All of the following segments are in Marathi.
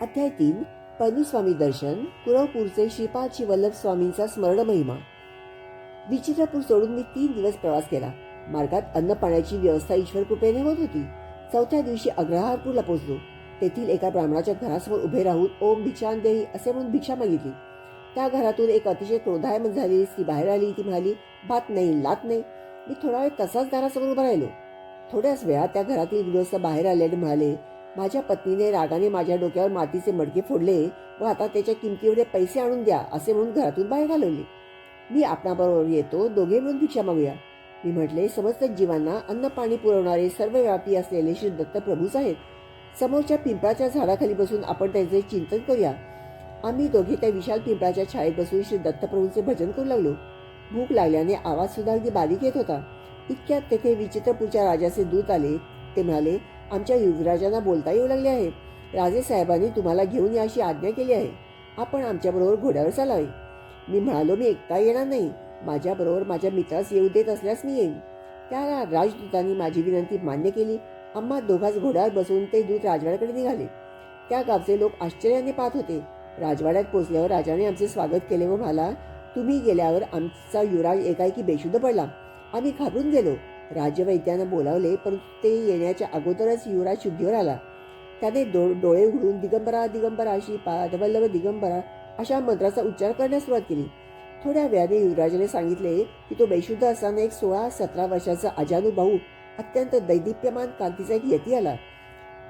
अध्याय तीन पनुस्वामी दर्शन कुरवपूरचे श्रीपाद वल्लभ स्वामींचा स्मरण महिमा. विचित्रपूर सोडून मी तीन दिवस प्रवास केला. मार्गात अन्न पाण्याची व्यवस्था ईश्वर कृपेने होत होती. चौथ्या दिवशी अग्रहारपूरला पोहोचलो. तेथील एका ब्राह्मणाच्या घरासमोर उभे राहून ओम भिक्षान देही असे म्हणून भिक्षा मागितली. त्या घरातून एक अतिशय क्रोधायमन झालेली स्त्री बाहेर आली. ती म्हणाली भात नाही लात नाही. मी थोडा वेळ तसाच दारासमोर उभा राहिलो. थोड्याच वेळा त्या घरातील गृहस्थ बाहेर आले आणि म्हणाले माझ्या पत्नीने रागाने माझ्या डोक्यावर मातीचे मडके फोडले व आता त्याच्या किमती पैसे आणून द्या असे म्हणून घरातून बाहेर घालवले. मी आपणाबरोबर येतो दोघे मिळून भिक्षा मागूया. मी म्हटले समस्त जीवांना अन्न पाणी पुरवणारे सर्व व्यापी असलेले श्री दत्त प्रभूच आहेत. समोरच्या पिंपळाच्या झाडाखाली बसून आपण त्यांचे चिंतन करूया. आम्ही दोघे त्या विशाल पिंपळाच्या छायेत बसून श्री दत्तप्रभूंचे भजन करू लागलो. भूक लागल्याने आवाज सुद्धा अगदी बारीक येत होता. इतक्यात तेथे विचित्रपूरच्या राजाचे दूत आले. ते म्हणाले आमच्या युवराजांना बोलता येऊ लागले आहे. राजे साहेबांनी तुम्हाला घेऊन या अशी आज्ञा केली आहे. आपण आमच्याबरोबर घोड्यावर चालावे. मी म्हणालो मी एकटा येणार नाही. माझ्याबरोबर माझ्या मित्रास येऊ देत असल्यास मी येईन. त्या राजदूतांनी माझी विनंती मान्य केली. आम्हा दोघाच घोड्यावर बसून ते दूत राजवाड्याकडे निघाले. त्या गावचे लोक आश्चर्याने पाहत होते. राजवाड्यात पोचल्यावर राजाने आमचे स्वागत केले व म्हणाला तुम्ही गेल्यावर आमचा युवराज एकाएकी बेशुद्ध पडला. आम्ही घाबरून गेलो. राजवैद्यानं बोलावले परंतु ते येण्याच्या अगोदरच युवराज शुद्धीवर आला. त्याने डो डोळे उघडून दिगंबरा दिगंबरा अशी पादवल्लभ दिगंबरा अशा मंत्राचा उच्चार करण्यास सुरुवात केली. थोड्या वेळाने युवराजाने सांगितले की तो बेशुद्ध असताना एक सोळा सतरा वर्षाचा अजानू भाऊ अत्यंत दैदिप्यमान कांतीचा एक यती आला.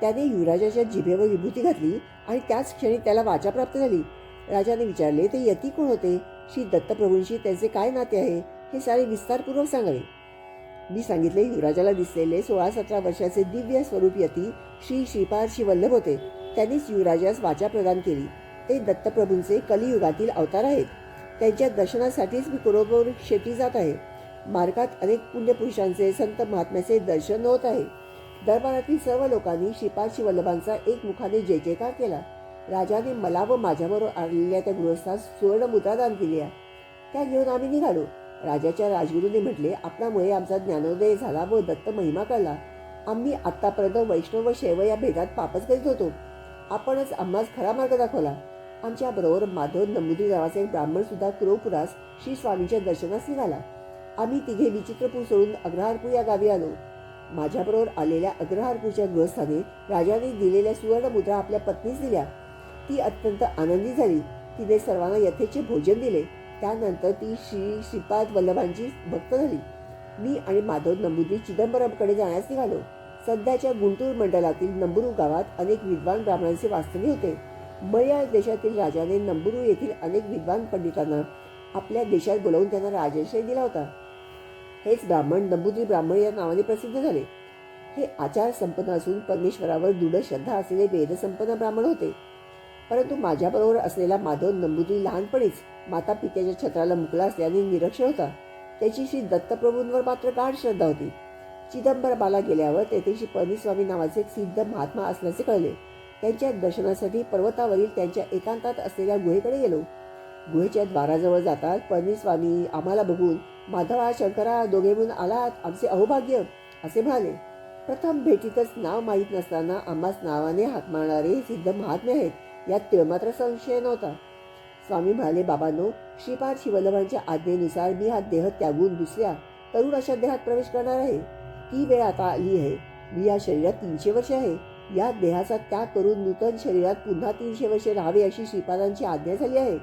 त्याने युवराजाच्या जिभेवर विभूती घातली आणि त्याच क्षणी त्याला वाचा प्राप्त झाली. राजाने विचारले ते यती कोण होते? श्री दत्तप्रभूंशी त्यांचे काय नाते आहे? हे सारे विस्तारपूर्वक सांगावे. मी सांगितले युवराजाला दिसलेले सोळा सतरा वर्षाचे दिव्य स्वरूप यती श्री श्रीपाद वल्लभ होते. त्यांनीच युवराजास वाचा प्रदान केली. ते दत्तप्रभूंचे कलियुगातील अवतार आहेत. त्यांच्या दर्शनासाठीच मी कुरोबर शेती जात आहे. मार्गात अनेक पुण्यपुरुषांचे संत महात्म्याचे दर्शन होत आहे. दरबारातील सर्व लोकांनी श्रीपाद वल्लभांचा एक मुखाने जय जयकार केला. राजाने मला व माझ्याबरोबर आलेल्या त्या गृहस्थास सुवर्ण मुद्रा दान केली आहे त्या घेऊन आम्ही निघालो. राजाच्या राजगुरूने म्हटले आपणामुळे आमचा ज्ञानोदय झाला व दत्त महिमा कळला. आम्ही आत्तापर्यंत वैष्णव व शैव या भेदात पापच करीत होतो. आपणच आम्हास खरा मार्ग दाखवला. आमच्याबरोबर माधव नमुदी नावाचा एक ब्राह्मण सुद्धा क्रोपुरास श्री स्वामींच्या दर्शनास निघाला. आम्ही तिघे विचित्रपूर सोडून अग्रहारपूर या गावी आलो. माझ्याबरोबर आलेल्या अग्रहारपूरच्या गृहस्थाने राजाने दिलेल्या सुवर्णमुद्रा आपल्या पत्नीस दिल्या. ती अत्यंत आनंदी झाली. तिने सर्वांना यथेचे भोजन दिले. त्यानंतर ती श्री श्रीपाद वल्लभांची भक्त झाली. मी आणि माधव नंबुदी चिदंबरमकडे जाण्यास निघालो. सध्याच्या गुंटूर मंडळातील नंबुरू गावात अनेक विद्वान ब्राह्मणांचे वास्तव्य होते. मया देशातील राजाने नंबुरू येथील अनेक विद्वान पंडितांना आपल्या देशात बोलावून त्यांना राजाश्रय दिला होता. हेच ब्राह्मण नंबुद्री ब्राह्मण या नावाने प्रसिद्ध झाले. हे आचार संपन्न असून परमेश्वरावर दृढ श्रद्धा असलेले वेदसंपन्न ब्राह्मण होते. परंतु माझ्याबरोबर असलेला माधव नंबुद्री लहानपणीच माता पित्याच्या छत्राला मुकला असल्याने निरक्षर होता. त्याची श्री दत्तप्रभूंवर मात्र गाढ श्रद्धा होती. चिदंबरबाला गेल्यावर तेथे श्री पळणीस्वामी नावाचे एक सिद्ध महात्मा असल्याचे कळले. त्यांच्या दर्शनासाठी पर्वतावरील त्यांच्या एकांतात असलेल्या गुहेकडे गेलो. गुहेच्या द्वाराजवळ जातात पळणीस्वामी आम्हाला बघून माधवा शंकरा दोघे म्हणून आलात आमचे अहोभाग्य असे म्हणाले. प्रथम भेटीतच नाव माहीत नसताना आम्हास नावाने हाक मारणारे सिद्ध महात्मे आहेत. यात तिळमात्र संशय नव्हता स्वामी म्हणाले बाबांनो श्रीपाद शिवल्लभांच्या आज्ञेनुसार मी हा देह त्यागून दुसऱ्या तरुण अशा देहात प्रवेश करणार आहे. ती वेळ आता आली आहे. मी या शरीरात तीनशे वर्षे आहे. या देहाचा त्याग करून नूतन शरीरात पुन्हा तीनशे वर्षे राहावे अशी श्रीपादांची आज्ञा झाली आहे.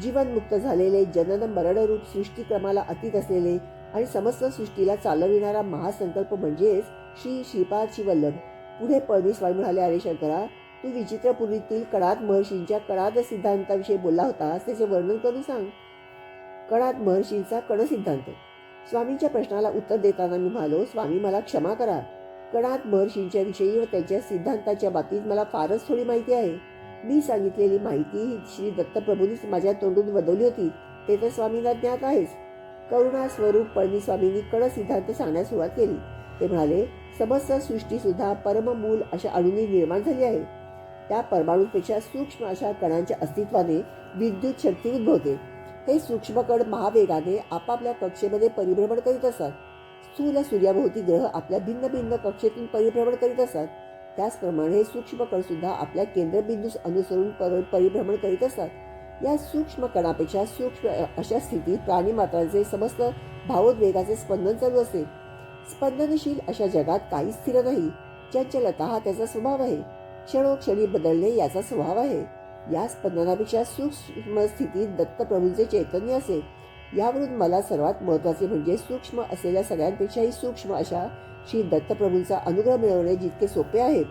जीवनमुक्त झालेले जनन मरणरूप सृष्टिक्रमाला सृष्टीक्रमाला अतीत असलेले आणि समस्त सृष्टीला चालविणारा महासंकल्प म्हणजेच श्री श्रीपाद शिवल्लभ. पुढे पळणीस्वामी म्हणाले अरे शंकरा तू विचित्रपुरीतील कडात महर्षींच्या कडाद सिद्धांताविषयी बोलला होतास त्याचे वर्णन करून सांग. कडात महर्षींचा कण सिद्धांत स्वामींच्या प्रश्नाला उत्तर देताना मी म्हणालो स्वामी मला क्षमा करा. कणात महर्षींच्या विषयी व त्यांच्या सिद्धांताच्या बाबतीत मला फारच थोडी माहिती आहे. मी सांगितलेली माहिती ही श्री दत्तप्रभूंनीच माझ्या तोंडून बदवली होती. ते तर स्वामींना ज्ञात आहेच. करुणा स्वरूप पळणीस्वामींनी कण सिद्धांत सांगण्यास सुरुवात केली. ते म्हणाले समस्त सृष्टीसुद्धा परममूल अशा अणुनी निर्माण झाली आहे. त्या परमाणूपेक्षा सूक्ष्म अशा कणांच्या अस्तित्वाने विद्युत शक्ती उद्भवते. हे सूक्ष्म कण महावेगाने आपापल्या कक्षेमध्ये परिभ्रमण करीत असतात. स्थूल सूर्याभोवती ग्रह आपल्या भिन्न भिन्न कक्षेतून परिभ्रमण करीत असतात. त्याचप्रमाणे हे सूक्ष्म कण सुद्धा आपल्या केंद्रबिंदूस अनुसरून पर परिभ्रमण करीत असतात. या सूक्ष्म कणापेक्षा सूक्ष्म अशा स्थितीत प्राणीमात्रांचे समस्त भावोद्वेगाचे स्पंदन चालू असते. स्पंदनशील अशा जगात काही स्थिर नाही. चंचलता हा त्याचा स्वभाव आहे. क्षणोक्षणी बदलणे याचा स्वभाव आहे. या स्पंदनापेक्षा सूक्ष्म स्थितीत दत्तप्रभूंचे चैतन्य असे. यावरून मला सर्वात महत्त्वाचे म्हणजे सूक्ष्म असलेल्या सगळ्यांपेक्षाही सूक्ष्म अशा श्री दत्तप्रभूंचा अनुग्रह मिळवणे जितके सोपे आहे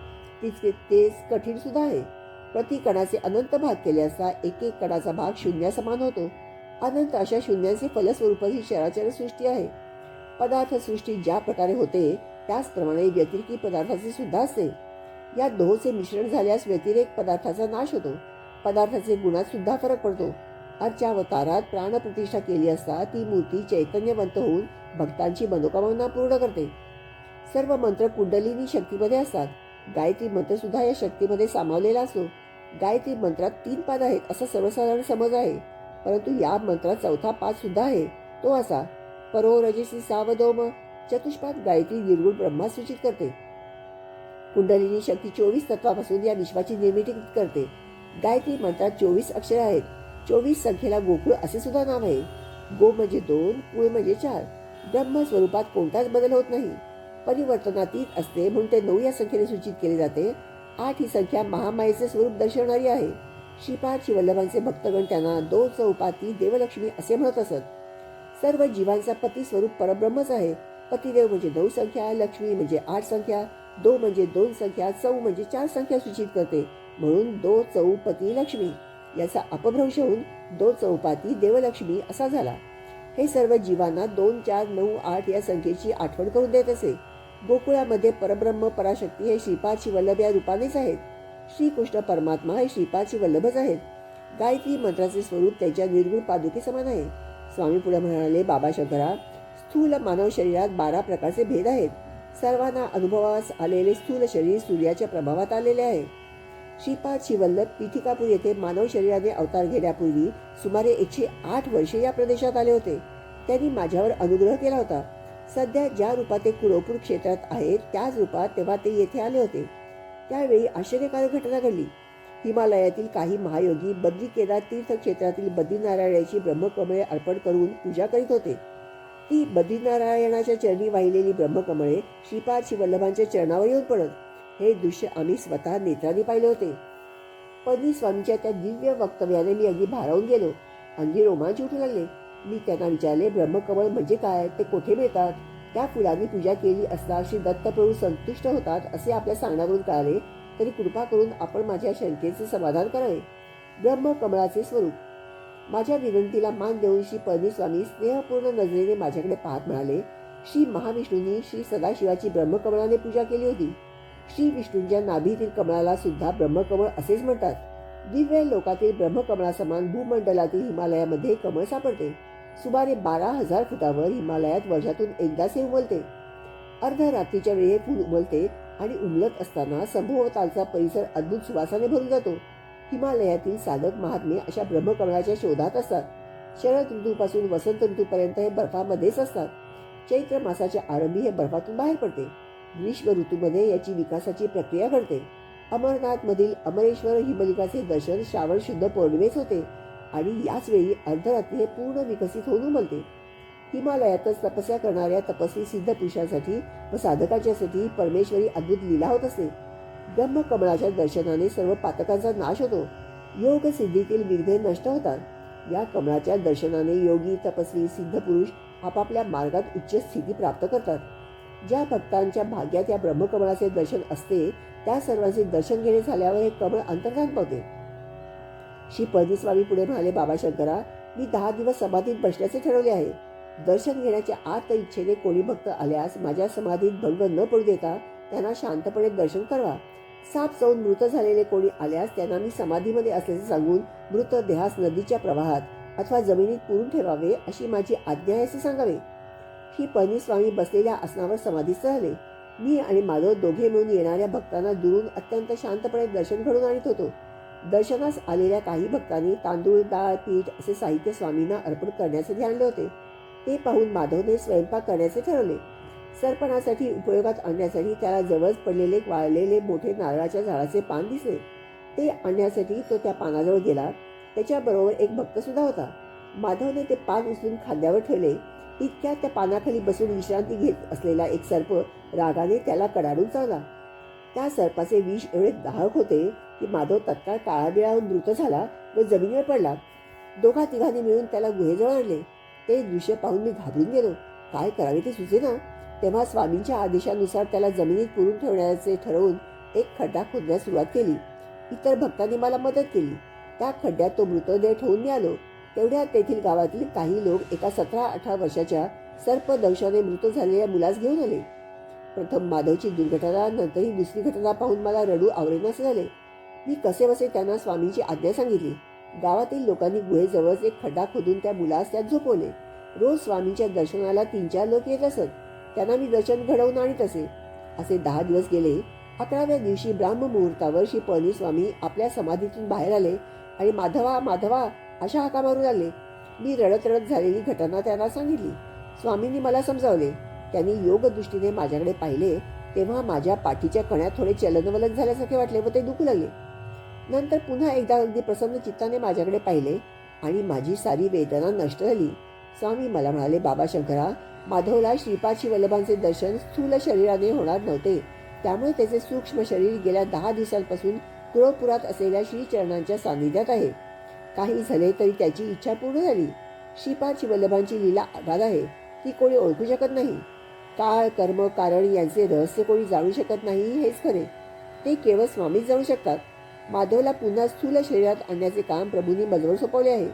तितके तेच कठीण सुद्धा आहे. प्रति कणाचे अनंत भाग केले असता एक एक कणाचा भाग शून्यासमान होतो. अनंत अशा शून्यांचे फलस्वरूप ही चराचर सृष्टी आहे. पदार्थ सृष्टी ज्या प्रकारे होते त्याचप्रमाणे व्यतिरिकी पदार्थाचे सुद्धा असते या दोहोचे मिश्रण झाल्यास व्यतिरेक पदार्थाचा नाश होतो. पदार्थाचे गुणात सुद्धा फरक पडतो. अर्चावतारात प्राणप्रतिष्ठा केली असता ती मूर्ती चैतन्यवंत होऊन भक्तांची मनोकामना पूर्ण करते. सर्व मंत्र कुंडलिनी शक्तीमध्ये असतात. गायत्री मंत्र सुद्धा या शक्तीमध्ये सामावलेला असतो. गायत्री मंत्रात तीन पाद आहेत असा सर्वसाधारण समज आहे. परंतु या मंत्रात चौथा पाद सुद्धा आहे. तो असा. परो रजसी सावधोम. चतुष्पाद गायत्री निर्गुण ब्रह्मा सूचित करते. कुंडलिनी शक्ती चोवीस तत्वापासून या विश्वाची निर्मिती करते. गायत्री मंत्रात चोवीस अक्षरे आहेत. चोवीस संख्येला गोकुळ असे सुद्धा नाव आहे. गो म्हणजे दोन कुळ म्हणजे चार. ब्रह्म स्वरूपात कोणताच बदल होत नाही. परिवर्तनातीत असते म्हणून ते नऊ या संख्येने सूचित केले जाते. आठ ही संख्या महामायेचे स्वरूप दर्शवणारी आहे. श्रीपाद शिवल्लभांचे भक्तगण त्यांना दो चौपाती देवलक्ष्मी असे म्हणत असत. सर्व जीवांचा पती स्वरूप परब्रह्मच आहे. पतिदेव म्हणजे नऊ संख्या लक्ष्मी म्हणजे आठ संख्या दो म्हणजे दोन संख्या चौ म्हणजे चार संख्या सूचित करते. म्हणून दो चौपती लक्ष्मी याचा अपभ्रंश होऊन दो चौपाती देवलक्ष्मी असा झाला. हे सर्व जीवांना दोन चार नऊ आठ या संख्येची आठवण करून देत असे. गोकुळामध्ये परब्रह्म पराशक्ती हे श्रीपादची वल्लभ या रूपानेच आहेत. श्रीकृष्ण परमात्मा हे श्रीपादची वल्लभच आहेत. गायत्री मंत्राचे स्वरूप त्यांच्या निर्गुण पादुके समान आहे. स्वामी पुढे म्हणाले बाबा शंकरा स्थूल मानव शरीरात बारा प्रकारचे भेद आहेत. सर्वांना अनुभवास आलेले स्थूल शरीर सूर्याच्या प्रभावात आलेले आहे. श्रीपाद शिवल्लभ पीठिकापूर येथे मानव शरीराने अवतार घेण्यापूर्वी सुमारे एकशे आठ वर्षे या प्रदेशात आले होते. त्यांनी माझ्यावर अनुग्रह केला होता. सध्या ज्या रूपात ते कुरोपूर क्षेत्रात आहेत त्याच रूपात तेव्हा ते येथे आले होते. त्यावेळी आश्चर्यकारक घटना घडली. हिमालयातील काही महायोगी बद्री केदार तीर्थक्षेत्रातील बद्रीनारायणाची ब्रह्मकमळे अर्पण करून पूजा करीत होते. ती बद्रीनारायणाच्या चरणी वाहिलेली ब्रह्मकमळे श्रीपाद शिवल्लभांच्या चरणावर येऊन पडत. हे दृश्य आम्ही स्वतः नेत्रांनी पाहिले होते. पदवी स्वामीच्या त्या दिव्य वक्तव्याने मी अगदी भारावून गेलो. अंगी रोमांच उठू लागले. मी त्यांना विचारले ब्रह्मकमळ म्हणजे काय? ते कोठे मिळतात? त्या फुलांनी पूजा केली असता श्री दत्तप्रभू संतुष्ट होतात असे आपल्या सांगण्यावरून कळाले. तरी कृपा करून आपण माझ्या शंकेचे समाधान करावे. ब्रह्मकमळाचे स्वरूप माझ्या विनंतीला मान देऊन श्री पळणीस्वामी स्नेहपूर्ण नजरेने माझ्याकडे पाहत म्हणाले श्री महाविष्णूंनी श्री सदाशिवाची ब्रह्मकमळाने पूजा केली होती. श्री विष्णूंच्या नाभीतील कमळाला सुद्धा ब्रह्मकमळ असेच म्हणतात. दिव्य लोकातील ब्रह्मकमळासमान भूमंडलातील हिमालयामध्ये कमळ सापडते. सुमारे बारा हजार फुटावर हिमालयात वर्षातून एकदाच हे उमलते. अर्धरात्रीच्या वेळी हे फूल उमलते आणि उमलत असताना सभोवतालचा परिसर अद्भुत सुवासाने भरून जातो. हिमालयातील साधक महात्मे अशा ब्रह्मकमळाच्या शोधात असतात. शरद ऋतूपासून वसंत ऋतूपर्यंत हे बर्फामध्येच असतात. चैत्र मासाच्या आरंभी हे बर्फातून बाहेर पडते. ग्रीष्म ऋतूमध्ये याची विकासाची प्रक्रिया घडते. अमरनाथमधील अमरेश्वर हिमलिकाचे दर्शन श्रावण शुद्ध पौर्णिमेच होते आणि याच वेळी अर्धरात्री हे पूर्ण विकसित होऊन उमलते. हिमालयातच तपस्या करणाऱ्या तपस्वी सिद्ध पुरुषांसाठी व साधकाच्यासाठी परमेश्वरी अद्भुत लीला होत असते. ब्रह्मकमळाच्या दर्शनाने सर्व पातकांचा नाश होतो. योग सिद्धीतील विघ्ने नष्ट होतात. या कमळाच्या दर्शनाने योगी तपस्वी सिद्ध पुरुष आपापल्या मार्गात उच्च स्थिती प्राप्त करतात. ज्या भक्तांच्या भाग्यात या ब्रह्मकमळाचे दर्शन असते त्या सर्वांचे दर्शन घेणे झाल्यावर हे कमळ अंतर्धान पावते श्री पळणीस्वामी पुढे म्हणाले बाबा शंकरा मी दहा दिवस समाधीत बसण्याचे ठरवले आहे. दर्शन घेण्याच्या आत इच्छेने कोणी भक्त आल्यास माझ्या समाधीत भंग न पडू देता त्यांना शांतपणे दर्शन करवा साप जाऊन मृत झालेले कोणी आल्यास त्यांना मी समाधीमध्ये असल्याचे सांगून मृतदेहास नदीच्या प्रवाहात अथवा जमिनीत पुरून ठेवावे अशी माझी आज्ञा आहे असे सांगावे. ही पनीस्वामी बसलेल्या आसनावर समाधीस्थ झाले. मी आणि माधव दोघे मिळून येणाऱ्या भक्तांना दुरून अत्यंत शांतपणे दर्शन घडून आणत होतो. दर्शनास आलेल्या काही भक्तांनी तांदूळ डाळ पीठ असे साहित्य स्वामींना अर्पण करण्याचे ध्यानले होते. ते पाहून माधवने स्वयंपाक करण्याचे ठरवले. सरपणासाठी उपयोगात आणण्यासाठी त्याला जवळच पडलेले वाळलेले मोठे नारळाच्या झाडाचे पान दिसले. ते आणण्यासाठी तो त्या पानाजवळ गेला. त्याच्याबरोबर एक भक्त सुद्धा होता. माधवने ते पान उचलून खांद्यावर ठेवले. इतक्या त्या पानाखाली बसून विश्रांती घेत असलेला एक सर्प रागाने त्याला कडाडून चावला. त्या सर्पाचे विष एवढे दाहक होते की माधव तत्काळ काळाबिळाहून मृत झाला व जमिनीवर पडला. दोघा तिघांनी मिळून त्याला गुहेजवळ आणले. ते दृश्य पाहून मी घाबरून गेलो. काय करावे ते सुचेना? तेव्हा स्वामींच्या आदेशानुसार त्याला जमिनीत पुरून ठेवण्याचे ठरवून एक खड्डा खोदण्यास सुरुवात केली. इतर भक्तांनी मला मदत केली. त्या खड्ड्यात तो मृतदेह ठेवून मी आलो तेथील गावातील काही लोक एका सतरा अठरा वर्षाच्या सर्पदंशाने मृत झालेल्या मुलास घेऊन आले. प्रथम माधवची दुर्घटना नंतर ही दुसरी घटना पाहून मला रडू आवरेनास झाले. मी कसे बसे त्यांना स्वामींची आज्ञा सांगितली. गावातील लोकांनी गुहेजवळच एक खड्डा खोदून त्या मुलास त्यात झोपवले. रोज स्वामींच्या दर्शनाला तीन चार लोक येत असत. त्यांना मी दर्शन घडवून आणत असे. असे दहा दिवस गेले. अकराव्या दिवशी ब्राह्ममुहूर्तावर श्री पळणी स्वामी आपल्या समाधीतून बाहेर आले आणि माधवा माधवा अशा हाका मारून आले. मी रडत रडत झालेली घटना त्यांना सांगितली. स्वामींनी मला समजावले. त्यांनी योगदृष्टीने माझ्याकडे पाहिले तेव्हा माझ्या पाठीच्या कण्यात थोडे चलनवलन झाल्यासारखे वाटले व ते दुखू लागले. नंतर पुन्हा एकदा अगदी प्रसन्न चित्ताने माझ्याकडे पाहिले आणि माझी सारी वेदना नष्ट झाली. स्वामी मला म्हणाले बाबा शंकरा माधवला श्रीपाची वल्लभांचे दर्शन स्थूल शरीराने होणार नव्हते. त्यामुळे त्याचे सूक्ष्म शरीर गेल्या दहा दिवसांपासून कुळपुरात असलेल्या श्रीचरणांच्या सान्निध्यात आहे. काही झाले तरी त्याची इच्छा पूर्ण झाली. श्रीपाची वल्लभांची लीला अगाध आहे. ती कोणी ओळखू शकत नाही. काळ कर्म कारण यांचे रहस्य कोणी जाणू शकत नाही हेच खरे. ते केवळ स्वामीच जाणू शकतात. माधवला पुन्हा स्थूल शरीरात आणण्याचे काम प्रभूंनी मजवर सोपवले आहे.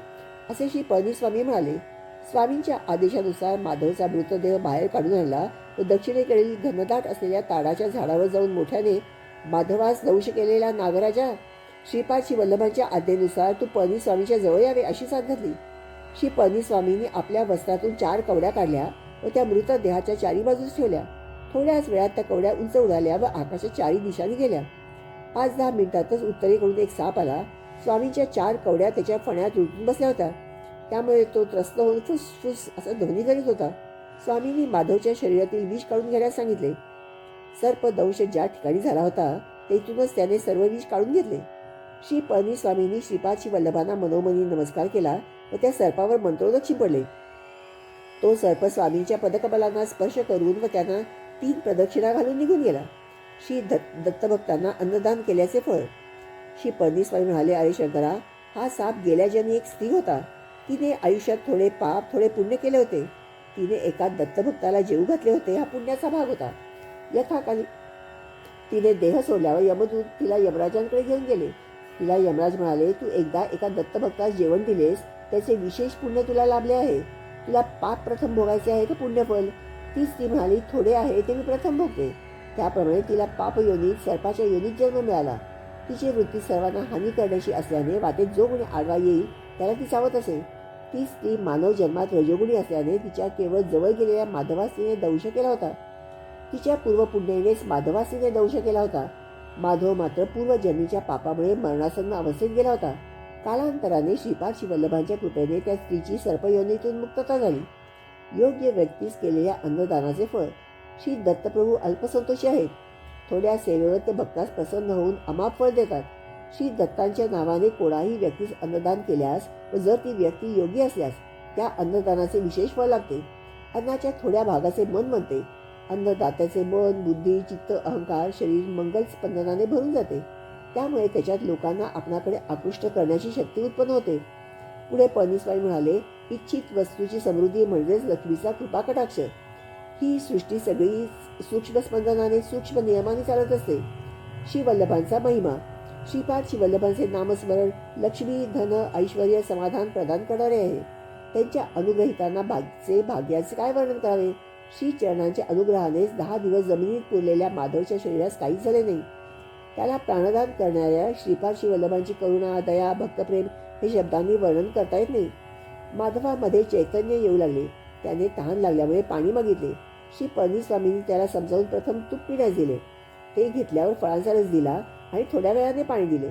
असे श्री पळणीस्वामी म्हणाले. स्वामींच्या आदेशानुसार माधवचा मृतदेह बाहेर काढून आणला व दक्षिणेकडील घनदाट असलेल्या ताडाच्या झाडावर जाऊन मोठ्याने माधवास दंश केलेला नागराजा श्रीपाद वल्लभांच्या आज्ञेनुसार तू पळणीस्वामीच्या जवळ यावे अशी साथ घातली श्री पळणीस्वामींनी आपल्या वस्त्रातून चार कवड्या काढल्या व त्या मृतदेहाच्या चारी बाजूस ठेवल्या. थोड्याच वेळात त्या कवड्या उंच उडाल्या व आकाशाच्या चारी दिशांनी गेल्या. पाच दहा मिनिटातच उत्तरेकडून एक साप आला. स्वामींच्या चार कवड्या त्याच्या फण्यात रुतून बसल्या होत्या. त्यामुळे तो त्रस्त होऊन फुस फुस असा ध्वनी करीत होता. स्वामींनी माधवच्या शरीरातील विष काढून घेण्यास सांगितले. सर्प दंश ज्या ठिकाणी झाला होता तेथूनच त्याने सर्व विष काढून घेतले. श्री पळणी स्वामींनी वल्लभांना मनोमनी नमस्कार केला व त्या सर्पावर मंत्रोदक शिंपडले. तो सर्प स्वामींच्या पदकबलांना स्पर्श करून व त्यांना तीन प्रदक्षिणा घालून निघून गेला. श्री दत्त दत्तभक्तांना अन्नदान केल्याचे फळ. श्री पळणीस्वामी म्हणाले अरे शंकरा हा साप गेल्या जन्मी एक स्त्री होता. तिने आयुष्यात थोडे पाप थोडे पुण्य केले होते. तिने एका दत्तभक्ताला जेऊ घातले होते हा पुण्याचा भाग होता. यथाकाली तिने देह सोडल्यावर यमदूत तिला यमराजांकडे घेऊन गेले. तिला यमराज म्हणाले तू एकदा एका दत्तभक्तास जेवण दिलेस त्याचे विशेष पुण्य तुला लाभले आहे. तुला पाप प्रथम भोगायचे आहे का पुण्यफल? तीच ती म्हणाली थोडे आहे ते मी प्रथम भोगते. त्याप्रमाणे तिला पाप योनीत सर्पाच्या योनीत जन्म मिळाला. तिची वृत्ती सर्वांना हानी करण्याची असल्याने वाटेत जो कोणी आडवा येईल त्याला ती चावत असे ती स्त्री मानव जन्मात रजोगुणी असल्याने तिच्या केवळ जवळ गेलेल्या माधवासीने दंश केला होता. तिच्या पूर्वपुण्यानेच माधवासीने दंश केला होता. माधव मात्र पूर्वजन्मीच्या पापामुळे मरणासन्न अवस्थेत गेला होता. कालांतराने श्रीपाद शिवल्लभांच्या कृपेने त्या स्त्रीची सर्पयोनीतून मुक्तता झाली. योग्य व्यक्तीस केलेल्या अन्नदानाचे फळ. श्री दत्तप्रभू अल्पसंतोषी आहेत. थोड्या सेवेवर ते भक्तास प्रसन्न होऊन अमाप फळ देतात. श्री दत्तांच्या नावाने कोणाही व्यक्तीस अन्नदान केल्यास व जर ती व्यक्ती योगी असल्यास त्या अन्नदानाचे विशेष फळ लागते. अन्नाच्या थोड्या भागाचे मन म्हणते. अन्नदात्याचे मन बुद्धी चित्त अहंकार शरीर मंगल स्पंदनाने भरून जाते. त्यामुळे त्याच्यात लोकांना आपणाकडे आकृष्ट करण्याची शक्ती उत्पन्न होते. पुढे पनीसवाई म्हणाले इच्छित वस्तूची समृद्धी म्हणजेच लक्ष्मीचा कृपा कटाक्ष ही सृष्टी सगळी सूक्ष्म स्पंदनाने सूक्ष्म नियमाने चालत असते. श्री वल्लभांचा महिमा. श्रीपाद शिवल्लभांचे नामस्मरण लक्ष्मी धन ऐश्वर समाधान प्रदान करणारे आहे. त्यांच्या अनुग्रहितांना भागचे भाग्याचे काय वर्णन करावे? श्री चरणांच्या अनुग्रहानेच दहा दिवस जमिनीत पुरलेल्या माधवच्या शरीरास काहीच झाले नाही. त्याला प्राणदान करणाऱ्या श्रीपाद शिवल्लभांची करुणा दया भक्तप्रेम हे शब्दांनी वर्णन करता येत नाही. माधवामध्ये चैतन्य येऊ लागले. त्याने तहान लागल्यामुळे पाणी मागितले. श्री पळणीस्वामींनी त्याला समजावून प्रथम तूप पिण्यास दिले. ते घेतल्यावर फळांचा रस दिला. आणि थोड्या वेळाने पाणी दिले.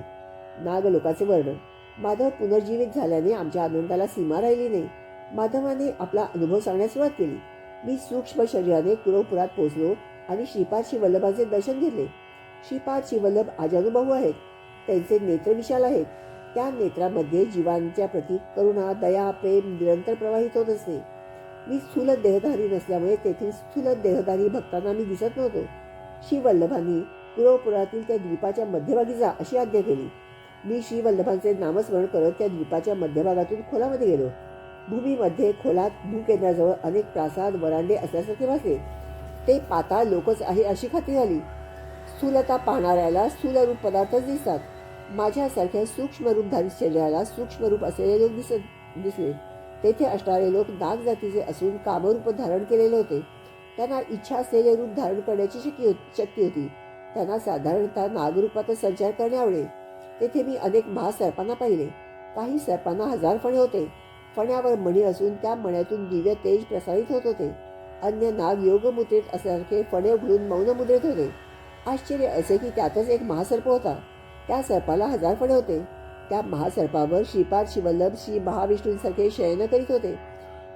नागलोकाचे वर्णन. माधव पुनर्जीवित झाल्याने आमच्या आनंदाला सीमा राहिली नाही. माधवाने आपला अनुभव सांगण्यास सुरुवात केली. मी सूक्ष्म शरीराने कुरवपुरात पोहोचलो आणि श्रीपाद शिवल्लभाचे दर्शन घेतले. श्रीपाद शिवल्लभ आजानुभाऊ आहेत. त्यांचे नेत्र विशाल आहेत. त्या नेत्रामध्ये जीवांच्या प्रती करुणा दया प्रेम निरंतर प्रवाहित होत असते. मी स्थूल देहधारी नसल्यामुळे तेथील स्थूल देहधारी भक्तांना मी दिसत नव्हतो. श्रीवल्लभांनी पूर्वपुरातील त्या द्वीपाच्या मध्यभागी जा अशी आज्ञा केली. मी श्रीवल्लभांचे नामस्मरण करत त्या द्वीपाच्या मध्यभागातून खोलामध्ये गेलो. भूमीमध्ये खोलात भूकेंद्राजवळ अनेक प्रासाद वरांडे असल्यासारखे भासले. ते पाताळ लोकच आहे अशी खात्री झाली. स्थूलता पाहणाऱ्याला स्थूलरूप पदार्थच दिसतात. माझ्यासारख्या सूक्ष्मरूपधारी शरीराला सूक्ष्मरूप असलेले लोक दिसत दिसले. तेथे असणारे लोक नाग जातीचे असून कामरूप धारण केलेले होते. त्यांना इच्छा असलेले रूप धारण करण्याची शक्य होत- शक्ती होती. त्यांना साधारणतः नागरूपात संचार करणे आवडे तेथे मी अनेक महासर्पांना पाहिले. काही सर्पांना हजार फणे होते. फण्यावर मणी असून त्या मण्यातून दिव्य तेज प्रसारित होत होते. अन्य नाग योगमुद्रेत असल्यासारखे फणे उघडून मौन मुद्रेत होते. आश्चर्य असे की त्यातच एक महासर्प होता. त्या सर्पाला हजार फणे होते. त्या महासर्पावर श्रीपाद शिवल्लभ श्री महाविष्णूंसारखे शयन करीत होते.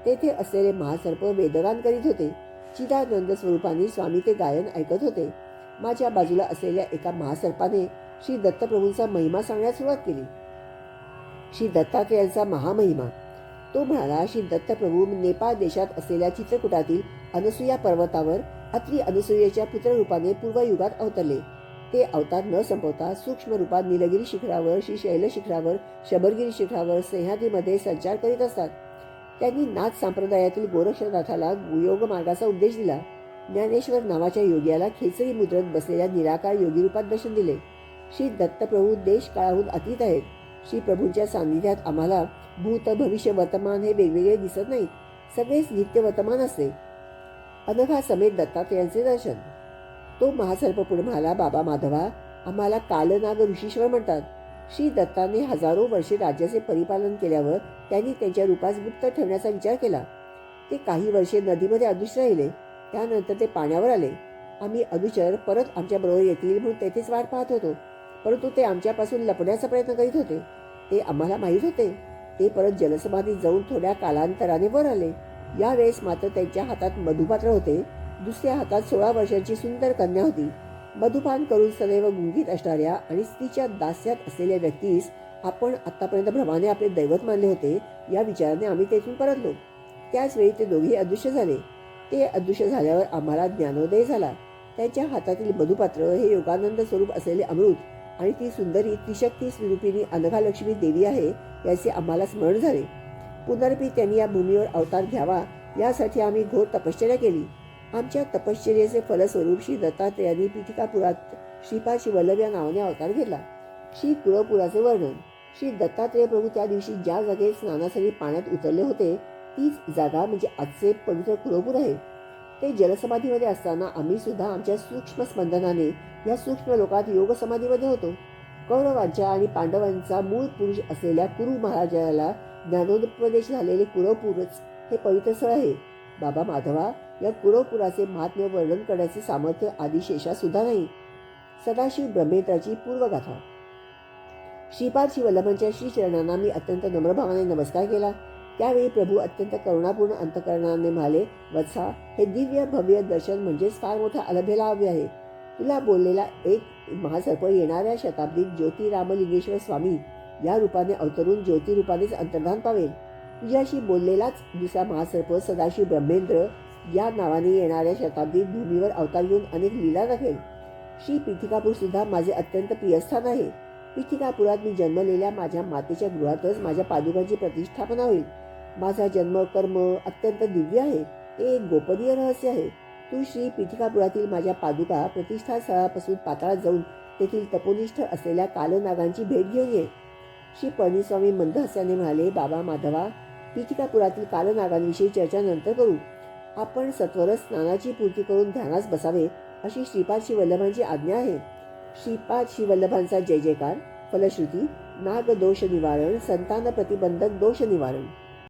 तेथे असलेले महासर्प वेदगान करीत होते. चिदानंद स्वरूपाने स्वामी ते गायन ऐकत होते. माझ्या बाजूला असलेल्या एका महासर्पाने श्री दत्तप्रभूंचा महिमा सांगण्यास सुरुवात केली. श्री दत्तात्रेयांचा महामहिमा. तो म्हणाला श्री दत्तप्रभू नेपाळ देशात असलेल्या चित्रकूटातील अनसुया पर्वतावर अत्री अनसुयेच्या पुत्ररूपाने पूर्वयुगात अवतरले. ते अवतार न संपवता सूक्ष्म रूपात निलगिरी शिखरावर श्री शैल शिखरावर शबरगिरी शिखरावर सह्याद्रीमध्ये संचार करीत असतात. त्यांनी नाथ संप्रदायातील गोरक्षनाथाला योग मार्गाचा उपदेश दिला. ज्ञानेश्वर नावाच्या योग्याला खेचरी मुद्रत बसलेल्या निराकार योगी रूपात दर्शन दिले. श्री दत्तप्रभू देश काळाहून अतीत आहेत. श्री प्रभूंच्या सान्निध्यात आम्हाला भूत भविष्य वर्तमान हे वेगवेगळे दिसत नाहीत. सगळेच नित्य वर्तमान असते अनघा समेत दत्तात्रेयांचे दर्शन. तो महासर्प पुढे म्हणाला बाबा माधवा आम्हाला कालनाग ऋषीश्वर म्हणतात. श्री दत्ताने हजारो वर्षे राज्याचे परिपालन केल्यावर त्यांनी त्यांच्या रूपास गुप्त ठेवण्याचा विचार केला. ते काही वर्षे नदीमध्ये अदृश्य राहिले. त्यानंतर ते पाण्यावर आले. आम्ही अनुचर परत आमच्याबरोबर येतील म्हणून तेथेच वाट पाहत होतो. परंतु ते आमच्यापासून लपण्याचा प्रयत्न करीत होते. ते आम्हाला माहीत होते. ते परत जलसमाधीत जाऊन थोड्या कालांतराने वर आले. यावेळेस मात्र त्यांच्या हातात मधुपात्र होते. दुसऱ्या हातात सोळा वर्षांची सुंदर कन्या होती. मधुपान करून सदैव गुंगीत असणाऱ्या आणि स्त्रीच्या दास्यात असलेल्या व्यक्तीस आपण आतापर्यंत भ्रमाने आपले दैवत मानले होते या विचाराने आम्ही तेथून परतलो. त्याच वेळी ते दोघे अदृश्य झाले. ते अदृश्य झाल्यावर आम्हाला ज्ञानोदय झाला. त्यांच्या हातातील मधुपात्र हे योगानंद स्वरूप असलेले अमृत आणि ती सुंदरी त्रिशक्ती स्वरूपिणी अनघालक्ष्मी देवी आहे याचे आम्हाला स्मरण झाले. पुनर्पी त्यांनी या भूमीवर अवतार घ्यावा यासाठी आम्ही घोर तपश्चर्या केली. आमच्या तपश्चर्याचे फलस्वरूप श्री दत्तात्रेयांनी पीठिकापुरात श्रीपाद शिवल्लभ या नावाने अवतार घेतला. श्री कुळपुराचे वर्णन. श्री दत्तात्रेय प्रभू त्या दिवशी ज्या जागेत स्नानासाठी पाण्यात उतरले होते तीच जागा म्हणजे आजचे पवित्र कुळपूर आहे. ते जलसमाधीमध्ये असताना आम्ही सुद्धा आमच्या सूक्ष्म स्पंदनाने या सूक्ष्म लोकात योग समाधीमध्ये होतो. कौरवांच्या आणि पांडवांचा मूळ पुरुष असलेल्या कुरु महाराजाला ज्ञानोपदेश झालेले कुरवपूरच हे पवित्र स्थळ आहे. बाबा माधवा या कुरवपुराचे महात्म्य वर्णन करण्याचे सामर्थ्य आदिशेषा सुद्धा नाही. सदाशिव ब्रह्मेत्राची पूर्वगाथा. श्रीपाद शिवल्लभांच्या श्रीचरणांना मी अत्यंत नम्रभावाने नमस्कार केला. त्यावेळी प्रभू अत्यंत करुणापूर्ण अंतकरणाने म्हणाले वत्सा हे दिव्य भव्य दर्शन म्हणजेच फार मोठा अलभेलाव्य आहे. तुला बोललेला एक महासर्प येणाऱ्या शताब्दीत ज्योतिरामलिंगेश्वर स्वामी या रूपाने अवतरून ज्योती रूपानेच अंतर्धान पावेल. तुझ्याशी बोललेलाच दुसरा महासर्प सदाशिव ब्रह्मेंद्र या नावाने येणाऱ्या शताब्दीत भूमीवर अवतार घेऊन अनेक लीला दाखेल श्री पिथिकापूर सुद्धा माझे अत्यंत प्रियस्थान आहे. पिथिकापुरात मी जन्मलेल्या माझ्या मातेच्या गृहातच माझ्या पादुकांची प्रतिष्ठापना होईल. माझा जन्म कर्म अत्यंत दिव्य आहे. ते एक गोपनीय रहस्य आहे. तू श्री पीठिकापुरातील माझ्या पादुका प्रतिष्ठास्थळापासून पाताळात जाऊन तेथील तपोनिष्ठ असलेल्या कालनागांची भेट घेऊन ये. श्री पळणीस्वामी मंद हस्याने म्हणाले बाबा माधवा पीठिकापुरातील कालनागांविषयी चर्चा नंतर करू. आपण सत्वरच स्नानाची पूर्ती करून ध्यानास बसावे अशी श्रीपाद शिवल्लभांची आज्ञा आहे. श्रीपाद शिवल्लभांचा जय जयकार. फलश्रुती नाग दोष निवारण संतान प्रतिबंधक दोष निवारण